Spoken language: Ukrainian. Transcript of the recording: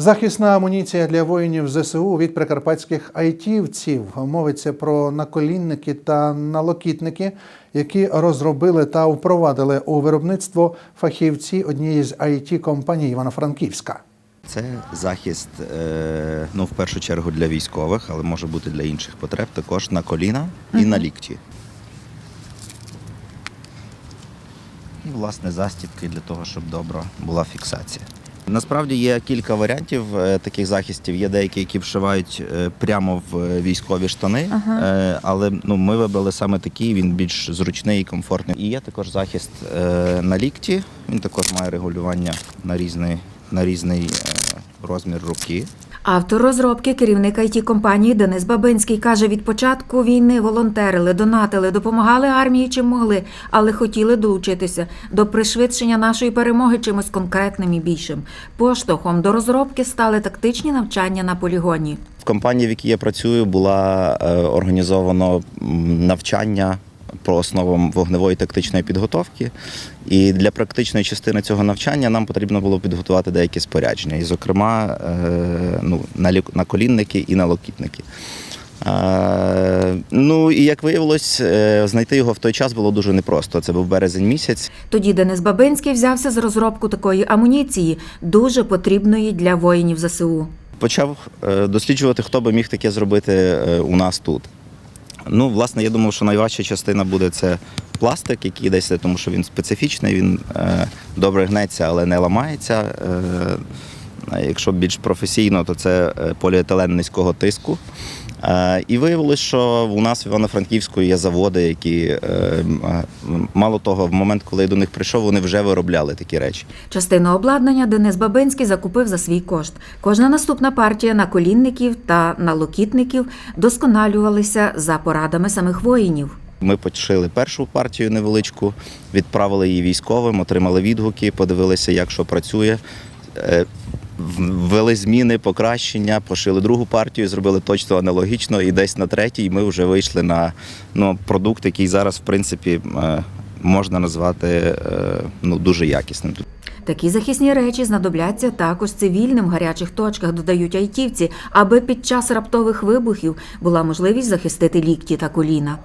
Захисна амуніція для воїнів ЗСУ від прикарпатських айтівців. Мовиться про наколінники та налокітники, які розробили та впровадили у виробництво фахівці однієї з it компаній Івано-Франківська. Це захист, е, ну, в першу чергу для військових, але може бути для інших потреб, також на коліна і на лікті. І, власне, застібки для того, щоб добра була фіксація. Насправді є кілька варіантів е, таких захистів. Є деякі, які вшивають е, прямо в е, військові штани, ага. але ну, ми вибрали саме такий, він більш зручний і комфортний. І є також захист на лікті. Він також має регулювання на різний, на різний розмір руки. Автор розробки, керівник it компанії Денис Бабинський каже: від початку війни волонтерили, донатили, допомагали армії чим могли, але хотіли долучитися до пришвидшення нашої перемоги чимось конкретним і більшим. Поштовхом до розробки стали тактичні навчання на полігоні. В компанії, в якій я працюю, була е, організовано навчання по основам вогневої тактичної підготовки. І для практичної частини цього навчання нам потрібно було підготувати деякі спорядження, і, зокрема, е, ну, налік- наколінники і налокітники. Е, ну і як виявилось, е, знайти його в той час було дуже непросто. Це був березень місяць. Тоді Денис Бабинський взявся за розробку такої амуніції, дуже потрібної для воїнів ЗСУ. почав досліджувати, хто би міг таке зробити у нас тут. Ну, власне, я думав, що найважча частина буде це пластик, який десь, тому що він специфічний, він е, добре гнеться, але не ламається. Е, якщо більш професійно, то це е, поліетилен низького тиску. Е, і виявилось, що у нас в Івано-Франківську є заводи, які е, е, мало того, в момент, коли я до них прийшов, вони вже виробляли такі речі. Частину обладнання Денис Бабинський закупив за свій кошт. Кожна наступна партія наколінників та налокітників досконалювалися за порадами самих воїнів. Ми почали першу партію невеличку, відправили її військовим, отримали відгуки, подивилися, як що працює. Ввели зміни, покращення, пошили другу партію, зробили точно аналогічно, і десь на третій ми вже вийшли на ну, продукт, який зараз, в принципі, е, можна назвати е, ну, дуже якісним. Такі захисні речі знадобляться також цивільним в гарячих точках, додають айтівці, аби під час раптових вибухів була можливість захистити лікті та коліна.